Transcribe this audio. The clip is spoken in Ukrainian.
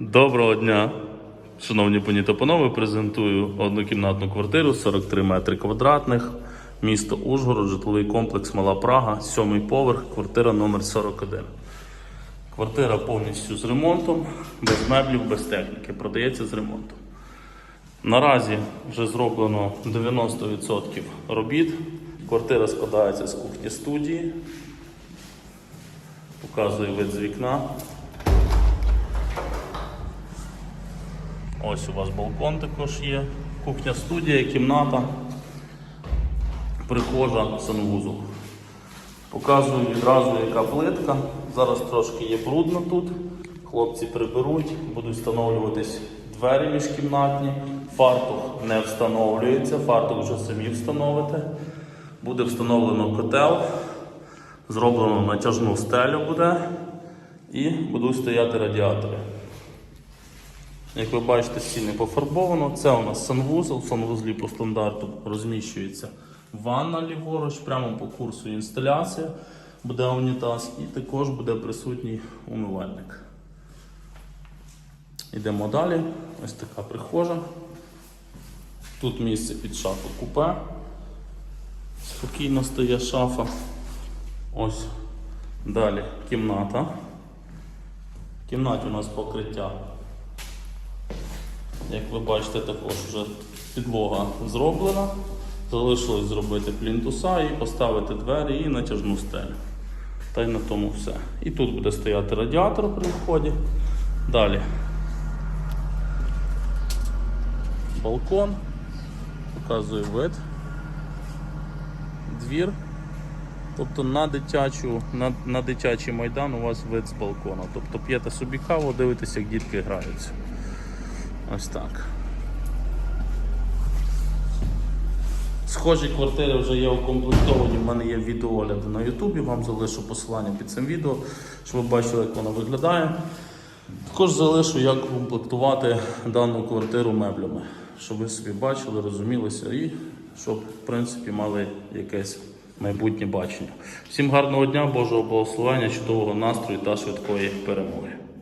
Доброго дня, шановні пані та панове. Презентую однокімнатну квартиру 43 метри квадратних, місто Ужгород, житловий комплекс Мала Прага, сьомий поверх, квартира номер 41. Квартира повністю з ремонтом, без меблів, без техніки. Продається з ремонтом. Наразі вже зроблено 90% робіт. Квартира складається з кухні студії. Показую вид з вікна. Ось у вас балкон також є. Кухня студія, кімната, прихожа, санвузол. Показую відразу, яка плитка. Зараз трошки є брудно тут. Хлопці приберуть, будуть встановлюватись двері міжкімнатні. Фартух не встановлюється, фартух вже самі встановите. Буде встановлено котел, зроблено натяжну стелю буде і будуть стояти радіатори. Як ви бачите, стіни пофарбовано. Це у нас санвузол. В санвузлі по стандарту розміщується ванна ліворуч, прямо по курсу інсталяція. Буде унітаз і також буде присутній умивальник. Йдемо далі. Ось така прихожа. Тут місце під шафу купе. Спокійно стає шафа. Ось далі кімната. В кімнаті у нас покриття як ви бачите, також вже підлога зроблена. Залишилось зробити плінтуса і поставити двері і натяжну стелю. Та й на тому все. І тут буде стояти радіатор при вході. Далі. Балкон. Показую вид. Двір. Тобто на, дитячу, на, на дитячий майдан у вас вид з балкона. Тобто п'єте собі каву, дивитеся, як дітки граються. Ось так. Схожі квартири вже є укомплектовані. В мене є відеоогляди на Ютубі. Вам залишу посилання під цим відео, щоб ви бачили, як воно виглядає. Також залишу, як комплектувати дану квартиру меблями, щоб ви собі бачили, розумілися і щоб, в принципі, мали якесь майбутнє бачення. Всім гарного дня, Божого благословення, чудового настрою та швидкої перемоги.